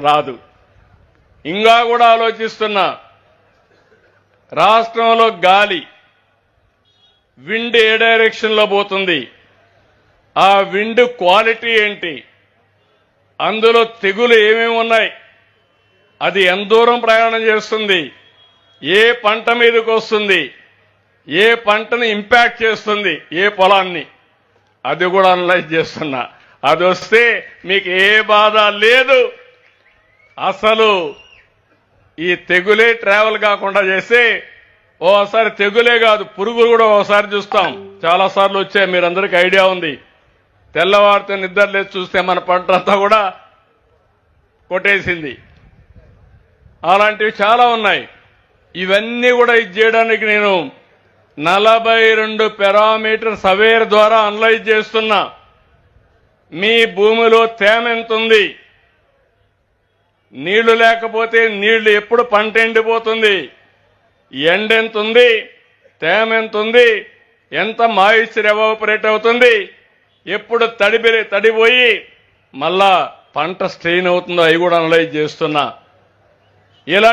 రాదు. ఇంకా కూడా ఆలోచిస్తున్నా. రాష్ట్రంలో గాలి విండ్ ఏ డైరెక్షన్లో పోతుంది? ఆ విండ్ క్వాలిటీ ఏంటి? అందులో తెగులు ఏమేమి ఉన్నాయి? అది ఎంత దూరం ప్రయాణం చేస్తుంది? ఏ పంట మీదకి వస్తుంది? ఏ పంటని ఇంపాక్ట్ చేస్తుంది? ఏ పొలాన్ని? అది కూడా అనలైజ్ చేస్తున్నా. అది వస్తే మీకు ఏ బాధ లేదు. అసలు ఈ తెగులే ట్రావెల్ కాకుండా చేస్తే ఓసారి తెగులే కాదు పురుగులు కూడా ఓసారి చూస్తాం. చాలా సార్లు వచ్చాయి మీరందరికీ ఐడియా ఉంది. తెల్లవారితో నిద్ర లేచి చూస్తే మన పంట అంతా కూడా కొట్టేసింది. అలాంటివి చాలా ఉన్నాయి. ఇవన్నీ కూడా ఇది చేయడానికి నేను నలభై రెండు పెరామీటర్ సవేర్ ద్వారా అనలైజ్ చేస్తున్నా. మీ భూమిలో తేమ ఎంత ఉంది? నీళ్ళు లేకపోతే నీళ్ళు ఎప్పుడు పంట ఎండిపోతుంది? ఎండ ఎంత ఉంది తేమ ఎంత ఉంది ఎంత మాయిశ్చర్ ఎవాపరేట్ అవుతుంది? ఎప్పుడు తడిబి తడిపోయి మళ్ళా పంట స్ట్రెయిన్ అవుతుందో అవి కూడా అనలైజ్ చేస్తున్నా. ఇలా